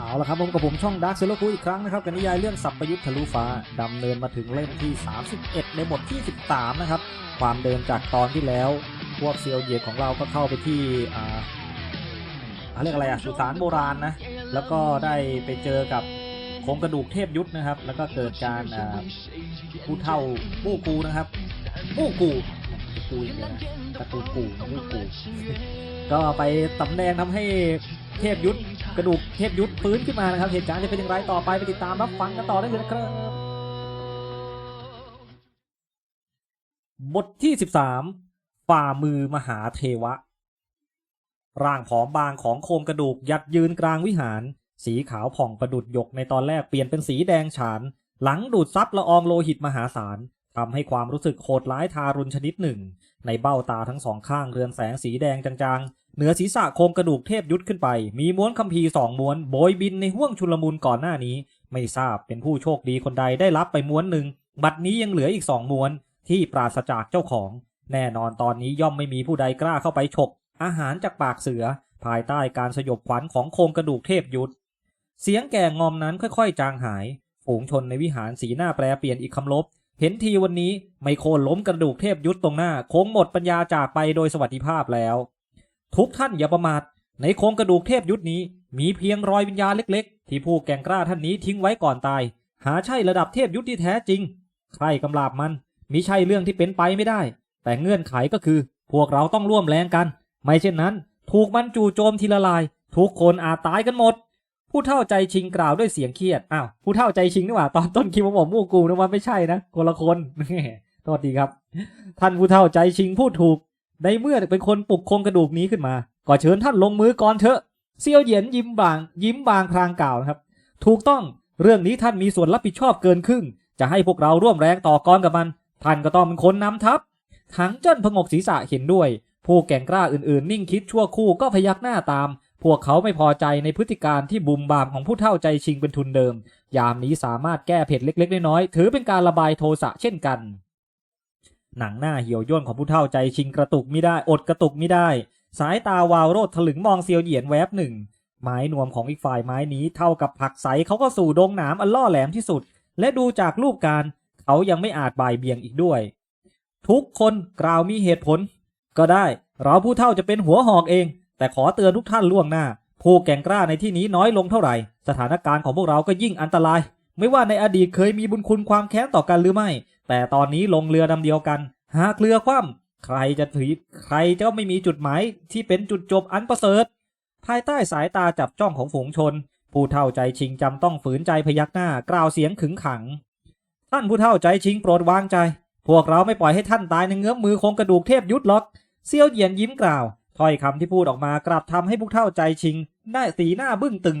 เอาละครับผมกับผมช่องดักเซโลคูอีกครั้งนะครับกับนิยายเรื่องสัพพยุทธ์ทะลุฟ้าดำเนินมาถึงเล่มที่ 31 ในบทที่ 13 นะครับ ความเดิมจากตอนที่แล้ว พวกเซียวเหยียดของเราก็เข้าไปที่อ่าเรียกอะไรอะสุสานโบราณนะ แล้วก็ได้ไปเจอกับโครงกระดูกเทพยุทธนะครับ แล้วก็เกิดการอ่าผู้เท่ามู่กูนะครับมู่กูกูอีกแล้วนะตะกูกูมู่กูก็ไปตำแหน่งทำให้ เทพยุทธกระดูกเทพยุทธฟื้นขึ้นมานะครับ เหตุการณ์จะเป็นอย่างไรต่อไปไปติดตามรับฟังกันต่อได้เลยนะครับบทที่13ฝ่ามือมหาเทวะ ร่างผอมบางของโครงกระดูกยัดยืนกลางวิหาร สีขาวผ่องประดุดหยกในตอนแรกเปลี่ยนเป็นสีแดงฉาน หลังดูดซับละอองโลหิตมหาศาลทำให้ความรู้สึกโหดร้ายทารุณชนิดหนึ่ง ในเบ้าตาทั้งสองข้างเรือนแสงสีแดงจาง เหนือศีรษะโครงกระดูกเทพยุทธขึ้นไป มีม้วนคัมภีร์สองม้วนโบยบินในห้วงชุลมุนก่อนหน้านี้ ไม่ทราบเป็นผู้โชคดีคนใดได้รับไปม้วนหนึ่ง บัดนี้ยังเหลืออีกสองม้วนที่ปราศจากเจ้าของ แน่นอนตอนนี้ย่อมไม่มีผู้ใดกล้าเข้าไปฉก อาหารจากปากเสือ ภายใต้การสยบขวัญของโครงกระดูกเทพยุทธเสียงแก่งอมนั้นค่อยๆ จางหาย ฝูงชนในวิหารสีหน้าแปรเปลี่ยนอีกคำลบ เห็นทีวันนี้ไม่โค่นล้มกระดูกเทพยุทธตรงหน้า คงหมดปัญญาจากไปโดยสวัสดิภาพแล้ว ทุกท่านอย่าประมาทในโครงกระดูกเทพยุทธนี้ มีเพียงรอยวิญญาณเล็กๆ ที่ผู้แก่งกล้าท่านนี้ทิ้งไว้ก่อนตาย หาใช่ระดับเทพยุทธที่แท้จริง ใครกำลาบมันมิใช่เรื่องที่เป็นไปไม่ได้ แต่เงื่อนไขก็คือ พวกเราต้องร่วมแรงกัน ไม่เช่นนั้น ถูกมันจู่โจมทีละลาย ทุกคนอาจตายกันหมด ผู้เท่าใจชิงกล่าวด้วยเสียงเครียดอ้าวผู้เท่าใจชิงนี่หว่าตอนต้นคิดว่าผมมู่กูนะว่าไม่ใช่นะคนละคนโทษดีครับ ท่านผู้เท่าใจชิงพูดถูก ในเมื่อเป็นคนปลุกโครงกระดูกนี้ขึ้นมา ก็เชิญท่านลงมือก่อนเถอะเซียวเหยียนยิ้มบาง ยิ้มบางพลางกล่าวนะครับ ถูกต้องเรื่องนี้ท่านมีส่วนรับผิดชอบเกินครึ่ง จะให้พวกเราร่วมแรงต่อกรกับมัน ท่านก็ต้องเป็นคนนำทัพถังเจิ้นพงกศีรษะเห็นด้วย ผู้แก่งกล้าอื่นๆ นิ่งคิดชั่วคู่ก็พยักหน้าตาม พวกเขาไม่พอใจในพฤติการที่บุมบามของผู้เท่าใจชิงเป็นทุนเดิม ยามนี้สามารถแก้เผ็ดเล็กๆน้อยๆถือเป็นการระบายโทสะเช่นกัน หนังหน้าเหี่ยวย่นของผู้เท่าใจชิงกระตุกไม่ได้อดกระตุกไม่ได้ สายตาวาวโรดถลึงมองเซียวเหยียนแวบหนึ่งไม้นวมของอีกฝ่ายไม้นี้เท่ากับผักใสเขาก็สู่ดงหนามอันล่อแหลมที่สุด และดูจากรูปการเขายังไม่อาจบ่ายเบี่ยงอีกด้วย ทุกคนกล่าวมีเหตุผล ก็ได้เราผู้เท่าจะเป็นหัวหอกเอง แต่ขอเตือนทุกท่านล่วงหน้า ผู้แก่งกล้าในที่นี้น้อยลงเท่าไหร่ สถานการณ์ของพวกเราก็ยิ่งอันตราย ไม่ว่าในอดีตเคยมีบุญคุณความแค้นต่อกันหรือไม่ แต่ตอนนี้ลงเรือดำเดียวกัน หากเรือคว่ำใครจะถือใครจะไม่มีจุดหมายที่เป็นจุดจบอันประเสริฐ ภายใต้สายตาจับจ้องของฝูงชน ผู้เท่าใจชิงจำต้องฝืนใจพยักหน้ากล่าวเสียงขึงขัง ท่านผู้เท่าใจชิงโปรดวางใจ พวกเราไม่ปล่อยให้ท่านตายในเงื้อมมือโครงกระดูกเทพยุทธหรอกเซียวเหยียนยิ้มกล่าวถ้อยคำที่พูดออกมากลับทำให้ผู้เท่าใจชิง ได้สีหน้าบึ้งตึง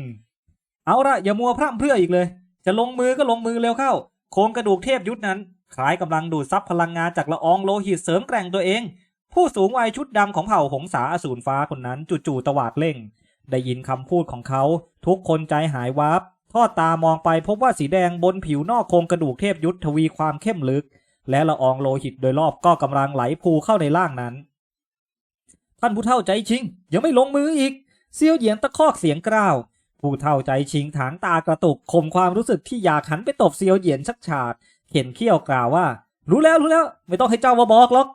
เอาละอย่ามัวพร่ำเพรื่ออีกเลย จะลงมือก็ลงมือเร็วเข้า โครงกระดูกเทพยุทธนั้น คล้ายกำลังดูดซับพลังงานจากละอองโลหิตเสริมแกร่งตัวเอง ผู้สูงวัยชุดดำของเผ่าหงสาอสูรฟ้าคนนั้นจู่ๆตวาดเร่ง ได้ยินคำพูดของเขา ทุกคนใจหายวับทอดตามองไปพบว่าสีแดงบนผิวนอกโครงกระดูกเทพยุทธทวีความเข้มลึก และละอองโลหิตโดยรอบก็กำลังไหลพูเข้าในร่างนั้น ท่านผู้เฒ่าใจชิงยังไม่ลงมืออีกเซียวเหยียนตะคอกเสียงกล้าว ผู้เฒ่าใจชิงถางตากระตุกข่มความรู้สึกที่อยากหันไปตบเซียวเหยียนชักฉาด เข็นเขี้ยวกล่าวว่า รู้แล้วรู้แล้ว ไม่ต้องให้เจ้ามาบอกหรอก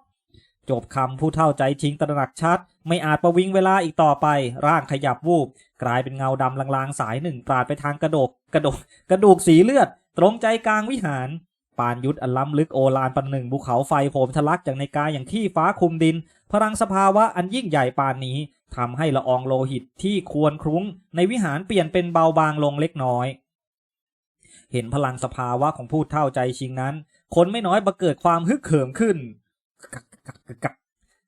จบคำผู้เฒ่าใจชิงตระหนักชัด ไม่อาจประวิงเวลาอีกต่อไป ร่างขยับวูบ กลายเป็นเงาดำลางๆ สายหนึ่งปราดไปทางกระดกกระดกกระดูกสีเลือด ตรงใจกลางวิหารปานยุทธอันล้ำลึกโอฬารปันหนึ่งภูเขาไฟโหมทะลักจากในกายอย่างที่ฟ้าคุมดิน พลังสภาวะอันยิ่งใหญ่ปานนี้ ทำให้ละอองโลหิตที่ควรครุ้งในวิหารเปลี่ยนเป็นเบาบางลงเล็กน้อย เห็นพลังสภาวะของผู้เท่าใจชิงนั้น คนไม่น้อยบังเกิดความฮึกเหิมขึ้น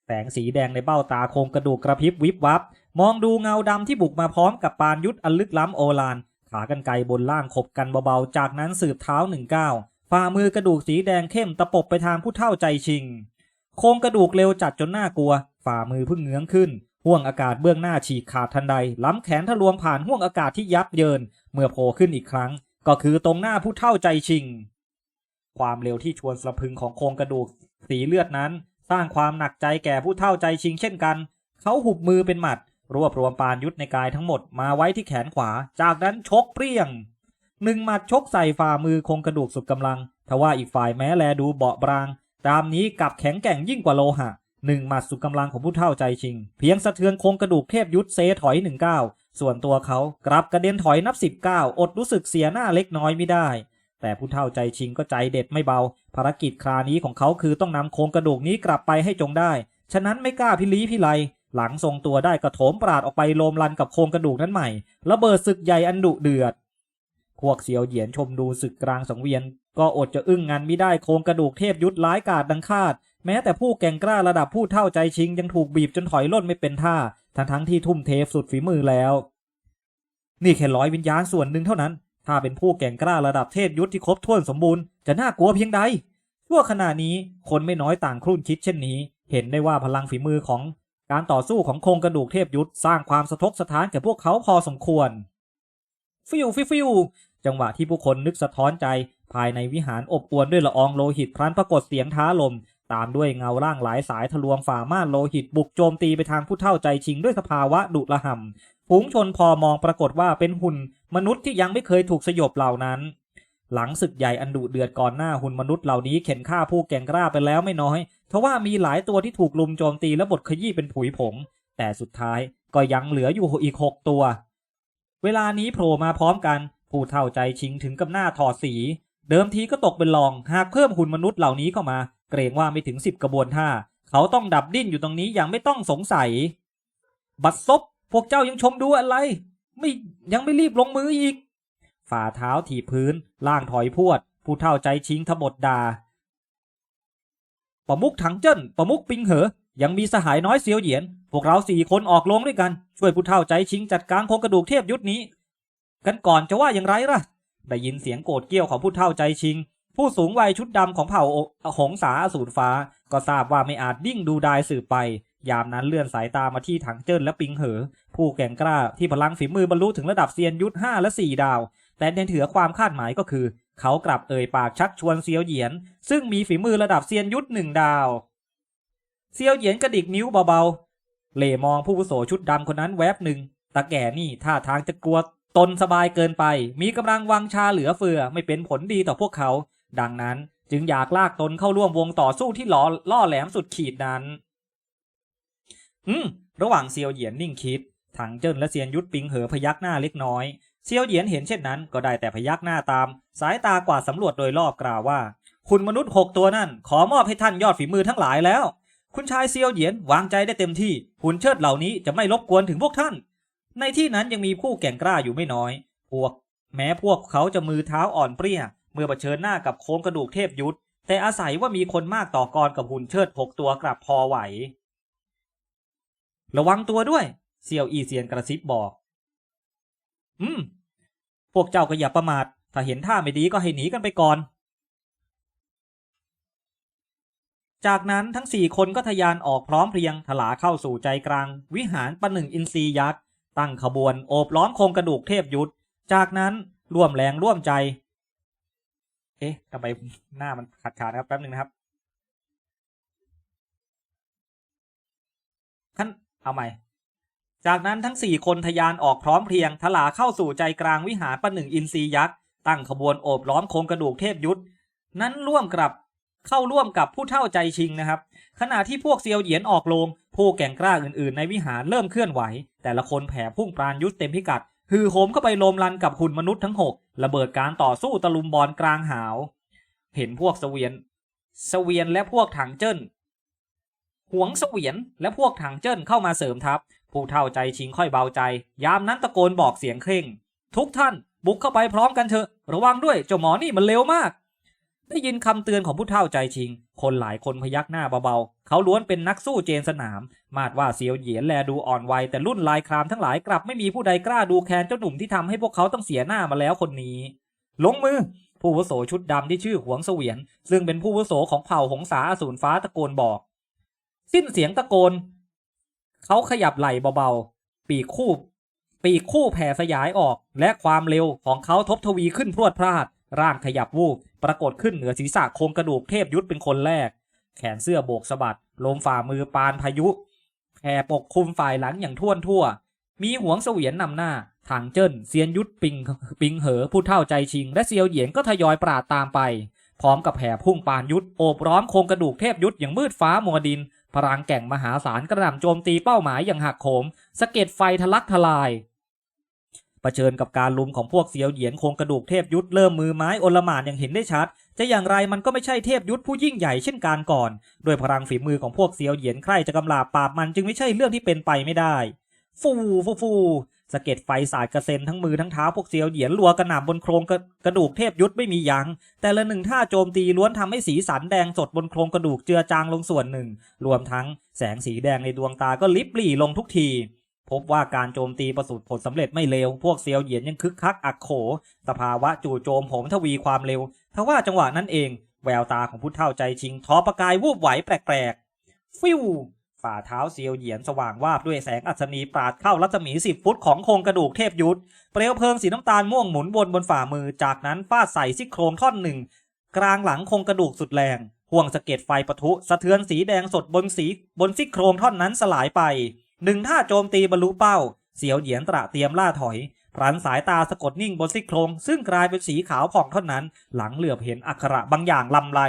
แสงสีแดงในเบ้าตาโครงกระดูกกระพริบวิบวับ มองดูเงาดำที่บุกมาพร้อมกับปานยุทธอันลึกล้ำโอฬารขากรรไกบนล่างขบกันเบาๆ จากนั้นสืบเท้าหนึ่งก้าวฝ่ามือกระดูกสีแดงเข้มตะปบไปทางผู้เท่าใจชิง โครงกระดูกเร็วจัดจนน่ากลัว ฝ่ามือเพิ่งเงื้องขึ้น ห่วงอากาศเบื้องหน้าฉีกขาดทันใด ล้ำแขนทะลวงผ่านห่วงอากาศที่ยับเยิน เมื่อโผล่ขึ้นอีกครั้ง ก็คือตรงหน้าผู้เท่าใจชิง ความเร็วที่ชวนสะพึงของโครงกระดูกสีเลือดนั้น สร้างความหนักใจแก่ผู้เท่าใจชิงเช่นกัน เขาหุบมือเป็นหมัด รวบรวมปานยุทธในกายทั้งหมดมาไว้ที่แขนขวา จากนั้นชกเปรี้ยงหนึ่งหมัดชกใส่ฝ่ามือโครงกระดูกสุดกำลังทว่าอีกฝ่ายแม้แลดูเบาบางตามนี้กลับแข็งแกร่งยิ่งกว่าโลหะ หนึ่งหมัดสุดกำลังของผู้เท่าใจชิง เพียงสะเทือนโครงกระดูกเทพยุทธเซถอยหนึ่งก้าส่วนตัวเขากลับกระเด็นถอยนับสิบก้าอดรู้สึกเสียหน้าเล็กน้อยไม่ได้ แต่ผู้เท่าใจชิงก็ใจเด็ดไม่เบา ภารกิจครานี้ของเขาคือต้องนำโครงกระดูกนี้กลับไปให้จงได้ ฉะนั้นไม่กล้าพิลีพิไลหลังทรงตัวได้กระโถมปราดออกไปโลมลันกับโครงกระดูกนั้นใหม่ระเบิดศึกใหญ่อันดุเดือด พวกเสียวเหยียนชมดูศึกกลางสังเวียน ก็อดจะอึ้งงันไม่ได้โครงกระดูกเทพยุทธร้ายกาจดังคาด แม้แต่ผู้แก่งกล้าระดับผู้เท่าใจชิงยังถูกบีบจนถอยล่นไม่เป็นท่า ทั้งทั้งๆที่ทุ่มเทสุดฝีมือแล้ว นี่แค่ร้อยวิญญาณส่วนหนึ่งเท่านั้น ถ้าเป็นผู้แก่งกล้าระดับเทพยุทธที่ครบถ้วนสมบูรณ์จะน่ากลัวเพียงใดชั่วขณะนี้คนไม่น้อยต่างครุ่นคิดเช่นนี้ เห็นได้ว่าพลังฝีมือของการต่อสู้ของโครงกระดูกเทพยุทธสร้างความสะทกสะท้านแก่พวกเขาพอสมควร ฟิวฟิวฟิวจังหวะที่ผู้คนนึกสะท้อนใจ ภายในวิหารอบอวลด้วยละอองโลหิตพลันปรากฏเสียงท้าลม ตามด้วยเงาร่างหลายสายทะลวงฝ่าม่านโลหิตบุกโจมตีไปทางผู้เท่าใจชิงด้วยสภาวะดุระห่ำฝูงชนพอมองปรากฏว่าเป็นหุ่น มนุษย์ที่ยังไม่เคยถูกสยบเหล่านั้น หลังศึกใหญ่อันดุเดือดก่อนหน้าหุ่นมนุษย์เหล่านี้เข็นฆ่าผู้แก่งกล้าไปแล้วไม่น้อยทว่ามีหลายตัวที่ถูกลุมโจมตีและบดขยี้เป็นผุยผง แต่สุดท้ายก็ยังเหลืออยู่อีกหกตัว เวลานี้โผล่มาพร้อมกันผู้เท่าใจชิงถึงกับหน้าถอดสี เดิมทีก็ตกเป็นรองหากเพิ่มหุ่นมนุษย์เหล่านี้เข้ามา เกรงว่าไม่ถึงสิบกระบวนท่า เขาต้องดับดิ้นอยู่ตรงนี้อย่างไม่ต้องสงสัย บัดซบพวกเจ้ายังชมดูอะไร ไม่ยังไม่รีบลงมืออีก ฝ่าเท้าถีบพื้น ล่างถอยพวด ผู้เท่าใจชิงทบดดาประมุกถังเจิ้นประมุกปิงเหอ ยังมีสหายน้อยเซียวเหยียน พวกเราสี่คนออกลงด้วยกัน ช่วยผู้เท่าใจชิงจัดการโครงกระดูกเทพยุทธนี้ กันก่อนจะว่าอย่างไรล่ะ ได้ยินเสียงโกรธเกี้ยวของผู้เท่าใจชิง ผู้สูงวัยชุดดำของเผ่าหงสาอสูรฟ้า ก็ทราบว่าไม่อาจดิ้งดูดายสืบไป ยามนั้นเลื่อนสายตามาที่ถังเจิ้นและปิงเหอ ผู้แก่งกล้าที่พลังฝีมือบรรลุถึงระดับเซียนยุทธห้าและสี่ดาว แต่ในเถือความคาดหมายก็คือ เขากลับเอ่ยปากชักชวนเซียวเหยียน ซึ่งมีฝีมือระดับเซียนยุทธหนึ่งดาวเซียวเหยียนกระดิกนิ้วเบาๆเล่มองผู้วุโสชุดดำคนนั้นแวบหนึ่งตาแก่นี่ท่าทางจะกลัวตนสบายเกินไป มีกำลังวังชาเหลือเฟือไม่เป็นผลดีต่อพวกเขา ดังนั้นจึงอยากลากตนเข้าร่วมวงต่อสู้ที่ล่อล่อแหลมสุดขีดนั้น อืม ระหว่างเซียวเหยียนนิ่งคิด ถังเจิ้นและเซียนยุทธปิงเหอพยักหน้าเล็กน้อย เซียวเหยียนเห็นเช่นนั้นก็ได้แต่พยักหน้าตาม สายตากวาสำรวจโดยรอบกล่าวว่า คุณมนุษย์หกตัวนั่น ขอมอบให้ท่านยอดฝีมือทั้งหลายแล้ว คุณชายเซียวเหยียนวางใจได้เต็มที่ หุ่นเชิดเหล่านี้จะไม่รบกวนถึงพวกท่าน ในที่นั้นยังมีผู้แก่งกล้าอยู่ไม่น้อย พวก แม้พวกเขาจะมือเท้าอ่อนเปรี้ย มื่อเผชิญหน้ากับโครงกระดูกเทพยุทธแต่อาศัยว่ามีคนมากต่อกรกับหุ่นเชิดหกตัวกลับพอไหว ระวังตัวด้วยเซียวอีเซียนกระซิบบอก อืม พวกเจ้าก็อย่าประมาท ถ้าเห็นท่าไม่ดีก็ให้หนีกันไปก่อน จากนั้นทั้งสี่คนก็ทะยานออกพร้อมเพรียงถลาเข้าสู่ใจกลาง วิหารประหนึ่งอินทรียักษ์ ตั้งขบวนโอบล้อมโครงกระดูกเทพยุทธ จากนั้นร่วมแรงร่วมใจ เอ๊ะทำไมหน้ามันขาดขาดนะครับแป๊บหนึ่งนะครับ ท่านเอาใหม่ จากนั้นทั้งสี่คนทะยานออกพร้อมเพรียงทลาเข้าสู่ใจกลางวิหารประหนึ่งอินทรียักษ์ตั้งขบวนโอบล้อมโครงกระดูกเทพยุทธนั้นร่วมกับเข้าร่วมกับผู้เท่าใจชิงนะครับ ขณะที่พวกเซียวเหยียนออกลง ผู้แก่งกล้าอื่นๆ ในวิหารเริ่มเคลื่อนไหว แต่ละคนแผ่พุ่งปราณยุทธเต็มพิกัด ฮือโหมเข้าไปโลมลันกับหุ่นมนุษย์ทั้งหกระเบิดการต่อสู้ตะลุมบอลกลางหาว เห็นพวกเสวียน เสวียนและพวกถังเจิ้นหวงเสวียนและพวกถังเจิ้นเข้ามาเสริมทัพ ผู้เท่าใจชิงค่อยเบาใจ ยามนั้นตะโกนบอกเสียงเคร่ง ทุกท่านบุกเข้าไปพร้อมกันเถอะ ระวังด้วยเจ้าหมอนี่มันเร็วมาก ได้ยินคำเตือนของผู้เท่าใจชิง คนหลายคนพยักหน้าเบาๆ เขาล้วนเป็นนักสู้เจนสนาม มาดว่าเซียวเหยียนแลดูอ่อนวัยแต่รุ่นลายครามทั้งหลายกลับไม่มีผู้ใดกล้าดูแคลนเจ้าหนุ่มที่ทำให้พวกเขาต้องเสียหน้ามาแล้วคนนี้ ลงมือ ผู้วุโสชุดดำที่ชื่อหวงเสวียน ซึ่งเป็นผู้วุโสของเผ่าหงสาอสูรฟ้าตะโกนบอก สิ้นเสียงตะโกน เขาขยับไหล่เบาๆ ปีกคู่ ปีกคู่แผ่สยายออก และความเร็วของเขาทบทวีขึ้นพรวดพราด ร่างขยับวูบปรากฏขึ้นเหนือศีรษะโครงกระดูกเทพยุทธเป็นคนแรก แขนเสื้อโบกสะบัดลมฝ่ามือปานพายุแผ่ปกคลุมฝ่ายหลังอย่างท่วนทั่ว มีหวงเสวียนนำหน้าทางเจิ้นเซียนยุทธปิงปิงเหอผู้เท่าใจชิง และเซียวเหยียนก็ทยอยปราดตามไป พร้อมกับแผ่พุ่งปานยุทธโอบร้อมโครงกระดูกเทพยุทธอย่างมืดฟ้ามัวดิน พลังแก่งมหาศาลกระหน่ำโจมตีเป้าหมายอย่างหักโหมสะเก็ดไฟทะลักทลาย ชิญกับการลุมของพวกเซียวเหยียนโครงกระดูกเทพยุทธเริ่มมือไม้โอลหม่านอย่างเห็นได้ชัด จะอย่างไรมันก็ไม่ใช่เทพยุทธผู้ยิ่งใหญ่เช่นการก่อนด้วยพลังฝีมือของพวกเซียวเหยียนใคร่จะกำลาบปราบมันจึงไม่ใช่เรื่องที่เป็นไปไม่ได้ ฟูฟูฟูสะเก็ดไฟสาดกระเซ็นทั้งมือทั้งเท้าพวกเซียวเหยียนรัวกระหน่ำบนโครงกระกระดูกเทพยุทธไม่มียัง้งแต่ละหนึ่งท่าโจมตีล้วนทำให้สีสันแดงสดบนโครงกระดูกเจือจางลงส่วนหนึ่ง รวมทั้งแสงสีแดงในดวงตาก็ลิบหลี่ลงทุกที พบว่าการโจมตีประสบผลสำเร็จไม่เลว พวกเซียวเหยียนยังคึกคักอักโข สภาวะจู่โจมผมทวีความเร็ว ทว่าจังหวะนั้นเอง แววตาของผู้เฒ่าใจชิงท้อประกายวูบไหวแปลกๆ ฟิวฝ่าเท้าเซียวเหยียนสว่างวาบด้วยแสงอัศนีปราดเข้ารัศมีสิบฟุตของโครงกระดูกเทพยุทธ เปลวเพลิงสีน้ำตาลม่วงหมุนวนบนฝ่ามือ จากนั้นฟาดใส่ซี่โครงท่อนหนึ่ง กลางหลังโครงกระดูกสุดแรง ห่วงสะเก็ดไฟปะทุ สะเทือนสีแดงสดบนสีบนซี่โครงท่อนนั้นสลายไป หนึ่งท่าโจมตีบรรลุเป้า เสียวเหยียนตระเตรียมล่าถอยพลันสายตาสะกดนิ่งบนซี่โครง ซึ่งกลายเป็นสีขาวผ่องเท่านั้น หลังเหลือบเห็นอักขระบางอย่างลำไร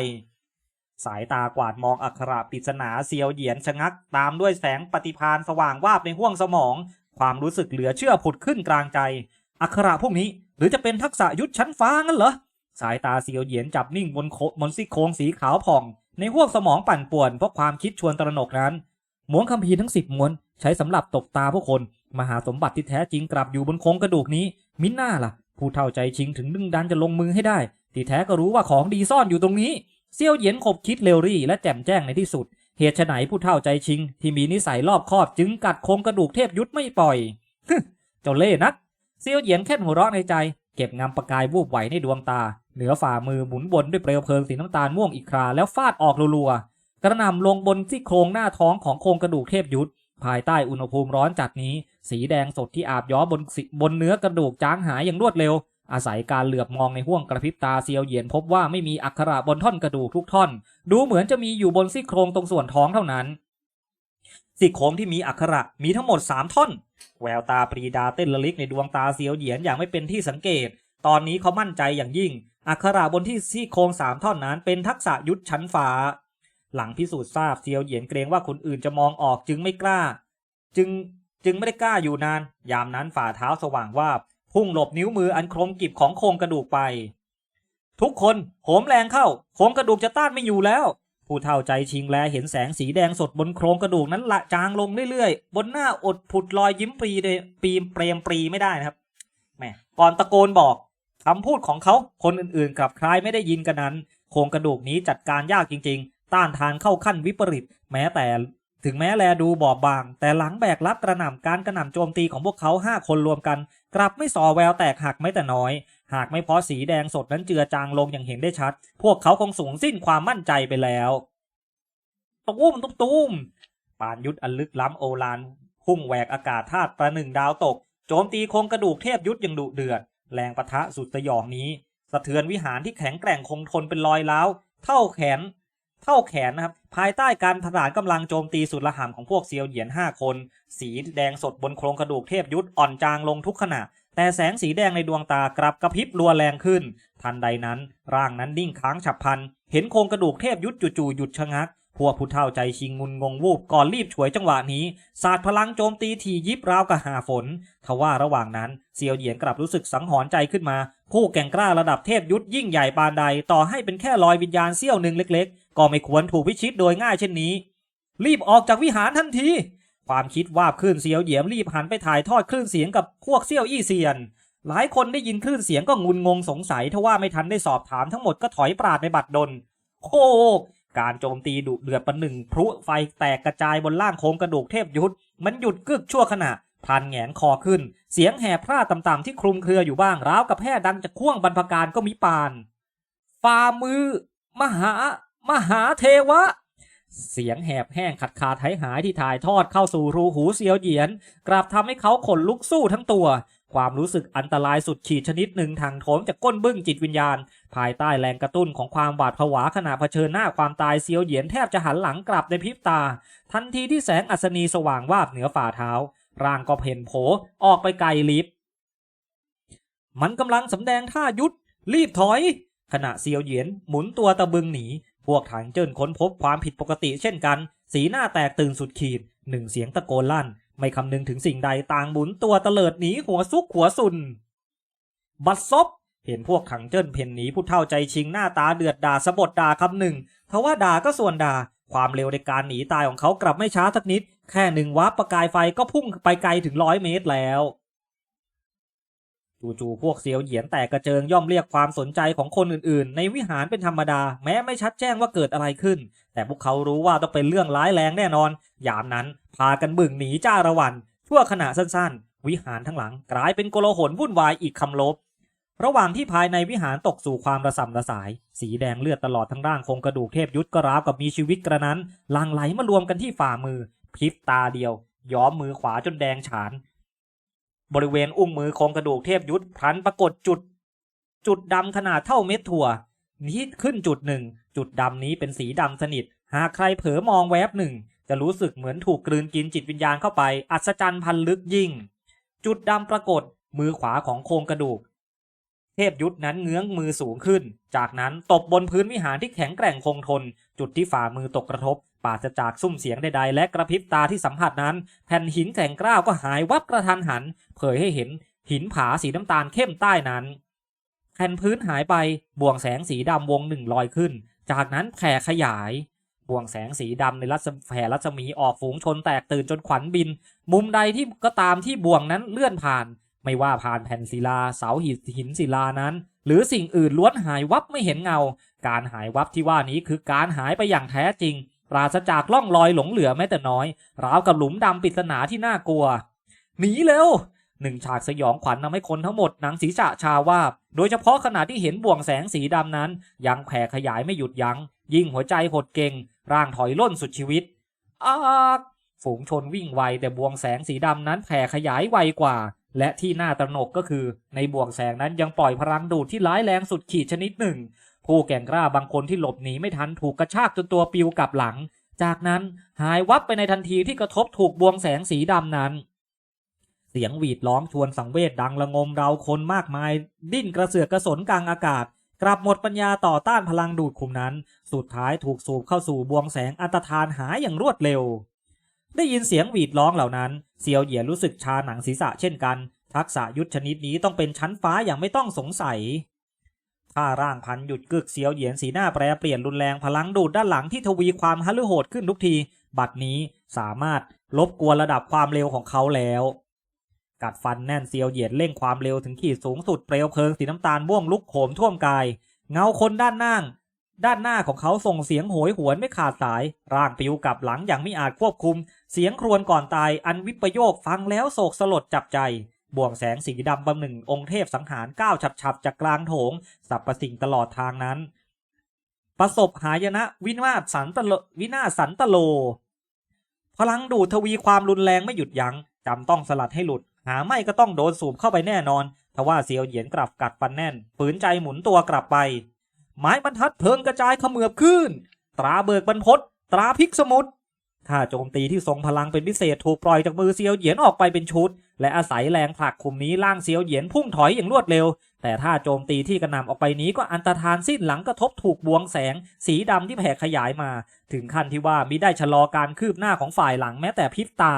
สายตากวาดมองอักขระปริศนาเสียวเหยียนชะงัก ตามด้วยแสงปฏิพานสว่างวาบในห้วงสมอง ความรู้สึกเหลือเชื่อผุดขึ้นกลางใจ อักขระพวกนี้ หรือจะเป็นทักษะยุทธชั้นฟ้างั้นเหรอสายตาเสียวเหยียนจับนิ่งบนโคบนซี่โครงสีขาวผ่อง ในห้วงสมองปั่นป่วนเพราะความคิดชวนตระหนกนั้นม้วนคัมภีทั้งสิบม้วน ใช้สำหรับตบตาผู้คน มหาสมบัติที่แท้จริงกลับอยู่บนโครงกระดูกนี้ มิน่าล่ะ ผู้เท่าใจชิงถึงดึงดันจะลงมือให้ได้ ที่แท้ก็รู้ว่าของดีซ่อนอยู่ตรงนี้ เซียวเหยียนขบคิดเร็วรี่ และแจ่มแจ้งในที่สุด เหตุไฉนผู้เท่าใจชิง ที่มีนิสัยรอบคอบจึงกัดโครงกระดูกเทพยุทธไม่ปล่อยฮึเจ้าเล่ห์นัก เซียวเหยียนแค่หัวเราะในใจ เก็บงำประกายวูบไหวในดวงตา เหนือฝ่ามือหมุนวนด้วยเปลวเพลิงสีน้ำตาลม่วงอีกคราแล้วฟาดออกรัวๆกระหน่ำลงบนซี่โครงหน้าท้องของโครงกระดูกเทพยุทธ ภายใต้อุณหภูมิร้อนจัดนี้ สีแดงสดที่อาบย้อบนบนเนื้อกระดูกจางหายอย่างรวดเร็ว อาศัยการเหลือบมองในห้วงกระพริบตาเซียวเหยียนพบว่าไม่มีอักขระบนท่อนกระดูกทุกท่อน ดูเหมือนจะมีอยู่บนซี่โครงตรงส่วนท้องเท่านั้นซี่โครงที่มีอักขระมีทั้งหมดสามท่อน แววตาปรีดาเต้นระลิกในดวงตาเซียวเหยียนอย่างไม่เป็นที่สังเกต ตอนนี้เขามั่นใจอย่างยิ่ง อักขระบนที่ซี่โครงสามท่อนนั้นเป็นทักษะยุทธชั้นฟ้า หลังพิสูจน์ทราบเซียวเหยียนเกรงว่าคนอื่นจะมองออกจึงไม่กล้า จึงจึงไม่ได้กล้าอยู่นาน ยามนั้นฝ่าเท้าสว่างว่าพุ่งหลบนิ้วมืออันคมกริบของโครงกระดูกไป ทุกคนโหมแรงเข้าโครงกระดูกจะต้านไม่อยู่แล้ว ผู้เฒ่าใจชิงแลเห็นแสงสีแดงสดบนโครงกระดูกนั้นละจางลงเรื่อยๆ บนหน้าอดผุดรอยยิ้มปรีเลยปีมเปรมปรีไม่ได้นะครับแหมก่อนตะโกนบอกคำพูดของเขาคนอื่นๆกลับคล้ายไม่ได้ยินกันนั้น โครงกระดูกนี้จัดการยากจริงๆ ต้านทานเข้าขั้นวิปริต แม้แต่ถึงแม้แลดูบอบบาง แต่หลังแบกรับกระหน่ำการกระหน่ำโจมตีของพวกเขาห้าคนรวมกัน กลับไม่ส่อแววแตกหักไม่แต่น้อย หากไม่เพราะสีแดงสดนั้นเจือจางลงอย่างเห็นได้ชัด พวกเขาคงสูญสิ้นความมั่นใจไปแล้วตุ้มตุ้มตุ้มปานยุทธอันลึกล้ำโอฬารพุ่งแหวกอากาศธาตุประหนึ่งดาวตก โจมตีโครงกระดูกเทพยุทธอย่างดุเดือด แรงปะทะสุดสยองนี้ สะเทือนวิหารที่แข็งแกร่งคงทนเป็นรอยร้าวเท่าแขน เท่าแขนนะครับ ภายใต้การผสานกำลังโจมตีสุดระหำของพวกเซียวเหยียนห้าคน สีแดงสดบนโครงกระดูกเทพยุทธอ่อนจางลงทุกขณะ แต่แสงสีแดงในดวงตากลับกระพริบรัวแรงขึ้น ทันใดนั้นร่างนั้นนิ่งค้างฉับพลัน เห็นโครงกระดูกเทพยุทธจู่ๆหยุดชะงักพวกผู้เฒ่าใจชิงงุนงงวูบก่อนรีบฉวยจังหวะนี้สาดพลังโจมตีทียิบราวกับหาฝน ทว่าระหว่างนั้นเซียวเหยียนกลับรู้สึกสังหรณ์ใจขึ้นมา ผู้แก่งกล้าระดับเทพยุทธยิ่งใหญ่ปานใดต่อให้เป็นแค่ลอยวิญญาณเสี้ยวหนึ่งเล็กๆ ก็ไม่ควรถูกวิชิตโดยง่ายเช่นนี้ รีบออกจากวิหารทันที ความคิดวาบคลื่นเสียวเหยียมรีบหันไปถ่ายทอดคลื่นเสียงกับพวกเซี่ยวอี้เซียน หลายคนได้ยินคลื่นเสียงก็งุนงงสงสัยทว่าไม่ทันได้สอบถามทั้งหมดก็ถอยปราดในบัดดลโคกการโจมตีดุเดือดประหนึ่งพลุไฟแตกกระจายบนล่างโครงกระดูกเทพยุทธมันหยุดกึกชั่วขณะ พลันแหงนคอขึ้น เสียงแห่พร่าต่ำๆที่คลุมเครืออยู่บ้างร้าวกับแพร่ดังจากข่วงบรรพการก็มีปานฝ่ามือ มหา มหาเทวะ เสียงแหบแห้งขัดขาดหายหายที่ถ่ายทอดเข้าสู่รูหูเสียวเหยียน กลับทำให้เขาขนลุกสู้ทั้งตัว ความรู้สึกอันตรายสุดขีดชนิดหนึ่งทางโถมจากก้นบึ้งจิตวิญญาณ ภายใต้แรงกระตุ้นของความหวาดผวาขณะเผชิญหน้าความตายเซียวเหยียนแทบจะหันหลังกลับในพริบตา ทันทีที่แสงอัศนีสว่างวาบเหนือฝ่าเท้า ร่างก็เพ่นโผออกไปไกลลิฟมันกำลังสำแดงท่ายุด รีบถอย ขณะเซียวเหยียนหมุนตัวตะบึงหนี พวกถังเจิ้นค้นพบความผิดปกติเช่นกัน สีหน้าแตกตื่นสุดขีดหนึ่งเสียงตะโกนลั่น ไม่คำนึงถึงสิ่งใดต่างหมุนตัวเตลิดหนีหัวซุกหัวสุน บัดซบเห็นพวกถังเจิ้นเพ่นหนีผู้เท่าใจชิงหน้าตาเดือดด่าสะบดด่าคำหนึ่งทว่าด่าก็ส่วนด่า ความเร็วในการหนีตายของเขากลับไม่ช้าสักนิด แค่หนึ่งวับประกายไฟก็พุ่งไปไกลถึงร้อยเมตรแล้ว จู่ๆพวกเซียวเหยียนแตกกระเจิงย่อมเรียกความสนใจของคนอื่นๆ ในวิหารเป็นธรรมดา แม้ไม่ชัดแจ้งว่าเกิดอะไรขึ้น แต่พวกเขารู้ว่าต้องเป็นเรื่องร้ายแรงแน่นอน ยามนั้นพากันบึ่งหนีจ้าระวันชั่วขณะสั้นๆ วิหารทั้งหลังกลายเป็นโกลาหลวุ่นวายอีกคำลบระหว่างที่ภายในวิหารตกสู่ความระสำระสาย สีแดงเลือดตลอดทั้งร่างโครงกระดูกเทพยุทธก็ราวกับมีชีวิตกระนั้นลังไหลมารวมกันที่ฝ่ามือ พริบตาเดียว ย้อมมือขวาจนแดงฉาน บริเวณอุ้งมือโครงกระดูกเทพยุทธพลันปรากฏจุด จุดดำขนาดเท่าเม็ดถั่ว นี้ขึ้นจุดหนึ่ง จุดดำนี้เป็นสีดำสนิท หากใครเผลอมองแวบหนึ่ง จะรู้สึกเหมือนถูกกลืนกินจิตวิญญาณเข้าไป อัศจรรย์พันลึกยิ่ง จุดดำปรากฏ มือขวาของโครงกระดูกเทพยุทธนั้นเงื้องมือสูงขึ้น จากนั้นตบบนพื้นวิหารที่แข็งแกร่งคงทน จุดที่ฝ่ามือตกกระทบ ปราศจากซุ้มเสียงใดๆ และกระพริบตาที่สัมผัสนั้น แผ่นหินแข็งกร้าวก็หายวับกระทันหัน เผยให้เห็นหินผาสีน้ำตาลเข้มใต้นั้น แผ่นพื้นหายไปบ่วงแสงสีดำวงหนึ่งลอยขึ้น จากนั้นแผ่ขยายบ่วงแสงสีดำในรัศแผ่รัศมีออกฝูงชนแตกตื่นจนขวัญบิน มุมใดที่ก็ตามที่บ่วงนั้นเลื่อนผ่าน ไม่ว่าผ่านแผ่นศิลาเสาหินหินศิลานั้น หรือสิ่งอื่นล้วนหายวับไม่เห็นเงา การหายวับที่ว่านี้คือการหายไปอย่างแท้จริง ปราศจากล่องรอยหลงเหลือแม้แต่น้อย ราวกับหลุมดำปริศนาที่น่ากลัว หนีเร็วหนึ่งฉากสยองขวัญทำให้คนทั้งหมดหนังศีรษะชาวาบ โดยเฉพาะขณะที่เห็นบ่วงแสงสีดำนั้น ยังแผ่ขยายไม่หยุดยัง้ง ยิ่งหัวใจหดเก่ง ร่างถอยล่นสุดชีวิตอากฝูงชนวิ่งไวแต่บ่วงแสงสีดำนั้นแผ่ขยายไวกว่า และที่น่าตระหนกก็คือ ในบ่วงแสงนั้นยังปล่อยพลังดูดที่ร้ายแรงสุดขีดชนิดหนึ่ง ผู้แก่งกล้าบางคนที่หลบหนีไม่ทันถูกกระชากจนตัวปิวกลับหลัง จากนั้นหายวับไปในทันทีที่กระทบถูกบวงแสงสีดำนั้น เสียงหวีดร้องชวนสังเวชดังระงมเราคนมากมาย ดิ้นกระเสือกกระสนกลางอากาศ กลับหมดปัญญาต่อต้านพลังดูดคุมนั้น สุดท้ายถูกสูบเข้าสู่บวงแสงอันตรธานหายอย่างรวดเร็ว ได้ยินเสียงหวีดร้องเหล่านั้นเซียวเหยียรู้สึกชาหนังศีรษะเช่นกัน ทักษะยุทธชนิดนี้ต้องเป็นชั้นฟ้าอย่างไม่ต้องสงสัย ถ้าร่างพันหยุดกึกเสียวเหยียนสีหน้าแปรเปลี่ยนรุนแรงพลังดูดด้านหลังที่ทวีความฮัลโหดขึ้นทุกที บัดนี้สามารถลบกวนระดับความเร็วของเขาแล้ว กัดฟันแน่นเซียวเหยียนเร่งความเร็วถึงขีดสูงสุดเปลวเพลิงสีน้ำตาลม่วงลุกโหมท่วมกาย เงาคนด้านหน้าด้านหน้าของเขาส่งเสียงโหยหวนไม่ขาดสาย ร่างปิวกลับหลังอย่างไม่อาจควบคุม เสียงครวญก่อนตายอันวิปโยคฟังแล้วโศกสลดจับใจ บ่วงแสงสีดำบำหนึ่งองค์เทพสังหารก้าวฉับๆจากกลางโถงสรรพสิ่งตลอดทางนั้น ประสบหายนะวินาศสันตโลวินาศสันตโล พลังดูดทวีความรุนแรงไม่หยุดยัง้งจำต้องสลัดให้หลุด หาไม่ก็ต้องโดนสูบเข้าไปแน่นอนทว่าเซียวเหยียนกลับกัดฟันแน่นฝืนใจหมุนตัวกลับไป ไม้บรรทัดเพลิงกระจายเขมือบขึ้น ตราเบิกบรรพตตราพิกสมุทร ถ้าโจมตีที่ทรงพลังเป็นพิเศษถูกปล่อยจากมือเซียวเหยียนออกไปเป็นชุด และอาศัยแรงผลักคุมนี้ล่างเซียวเหยียนพุ่งถอยอย่างรวดเร็ว แต่ถ้าโจมตีที่กระหน่ำออกไปนี้ก็อันตรธานสิ้นหลังกระทบถูกบวงแสง สีดำที่แผ่ขยายมา ถึงขั้นที่ว่ามิได้ชะลอการคืบหน้าของฝ่ายหลังแม้แต่พิบตา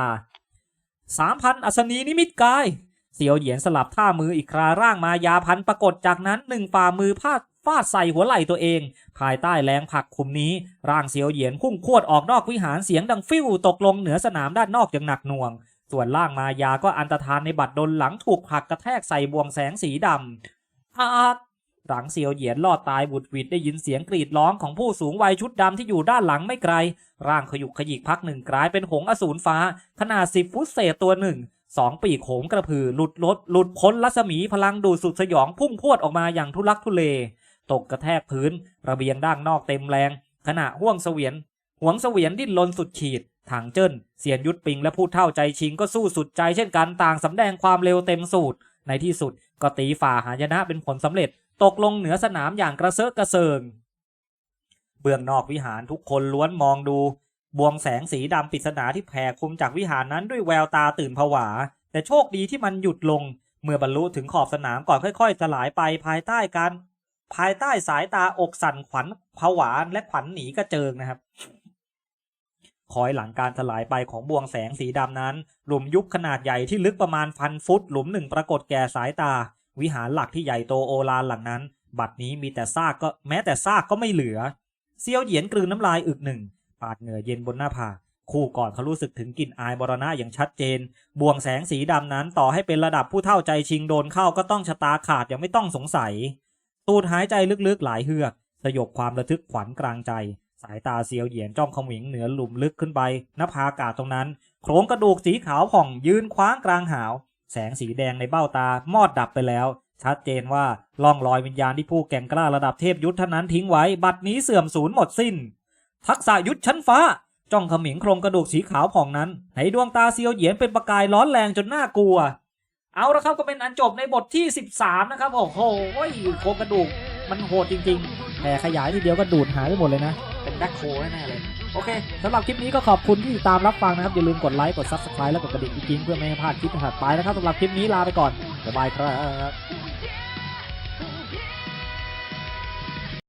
สามพันอัศนีนิมิตกายเสียวเหยียนสลับท่ามืออีกคราร่างมายาพันปรากฏจากนั้นหนึ่งฝ่ามือพาด ฟาดใส่หัวไหล่ตัวเอง ภายใต้แรงผลักคุมนี้ ร่างเสียวเหยียนพุ่งพรวดออกนอกวิหารเสียงดังฟิวตกลงเหนือสนามด้านนอกอย่างหนักหน่วง ส่วนร่างมายาก็อันตรธานในบัดดลหลังถูกผลักกระแทกใส่บ่วงแสงสีดำอาดหลังเสียวเหยียนรอดตายบุดวิดได้ยินเสียงกรีดร้องของผู้สูงวัยชุดดำที่อยู่ด้านหลังไม่ไกล ร่างขยุกขยิกพักหนึ่งกลายเป็นหงอสูรฟ้า ขนาดสิบฟุตเศษตัวหนึ่งสองปีกโขงกระพือหลุดลดหลุดพ้นรัศมีพลังดูดสุดสยองพุ่งพวดออกมาอย่างทุลักทุเล ตกกระแทกพื้น ระเบียงด้านนอกเต็มแรง ขณะห่วงเสวียนหวงเสวียนดิ้นรนสุดขีดถังเจิ้นเสียนยุดปิงและผู้เท่าใจชิงก็สู้สุดใจเช่นกันต่างสำแดงความเร็วเต็มสูตร ในที่สุดก็ตีฝ่าหายนะเป็นผลสำเร็จ ตกลงเหนือสนามอย่างกระเซาะกระเซิง เบื้องนอกวิหารทุกคนล้วนมองดู บวงแสงสีดำปริศนาที่แผ่คลุมจากวิหารนั้นด้วยแววตาตื่นผวา แต่โชคดีที่มันหยุดลง เมื่อบรรลุถึงขอบสนามก่อนค่อย ๆ สลายไปภายใต้การ ภายใต้สายตาอกสั่นขวัญผวาและขวัญหนีกระเจิงนะครับ คอยหลังการสลายไปของบวงแสงสีดำนั้น หลุมยุบขนาดใหญ่ที่ลึกประมาณพันฟุต หลุมหนึ่งปรากฏแก่สายตา วิหารหลักที่ใหญ่โตโอฬารหลังนั้น บัดนี้มีแต่ซากก็แม้แต่ซากก็ไม่เหลือ เซียวเหยียนกลืนน้ำลายอึกหนึ่ง ปาดเหงื่อเย็นบนหน้าผากคู่ก่อนเขารู้สึกถึงกลิ่นอายบรณะอย่างชัดเจน บ่วงแสงสีดำนั้นต่อให้เป็นระดับผู้เท่าใจชิงโดนเข้าก็ต้องชะตาขาดอย่างไม่ต้องสงสัย ตูดหายใจลึกๆหลายเฮือก สยบความระทึกขวัญกลางใจ สายตาเซียวเหยียนจ้องขมิงเหนือหลุมลึกขึ้นไปน้าผากาศตรงนั้น โครงกระดูกสีขาวผ่องยืนคว้างกลางหาว แสงสีแดงในเบ้าตามอดดับไปแล้ว ชัดเจนว่าล่องรอยวิญญาณที่ผู้แก่งกล้าระดับเทพยุทธทนั้นทิ้งไว้ บัดนี้เสื่อมสูญหมดสิ้น ทักษะยุทธชั้นฟ้าจ้องขมิงโครงกระดูกสีขาวผ่องนั้น ในดวงตาเซียวเหยียนเป็นประกายร้อนแรงจนน่ากลัว เอาละครับก็เป็นอันจบในบทที่ 13 นะครับ โอ้โหโครงกระดูกมันโหดจริงๆแต่ขยายทีเดียวก็ดูดหายไปหมดเลยนะ เป็นแบ็คโคแน่ๆเลย โอเคสำหรับคลิปนี้ก็ขอบคุณที่ติดตามรับฟังนะครับ อย่าลืมกดไลค์ กด Subscribe และกดกระดิ่งจริงๆเพื่อไม่ให้พลาดคลิปถัดไปนะครับสำหรับคลิปนี้ลาไปก่อนบ๊ายบายครับ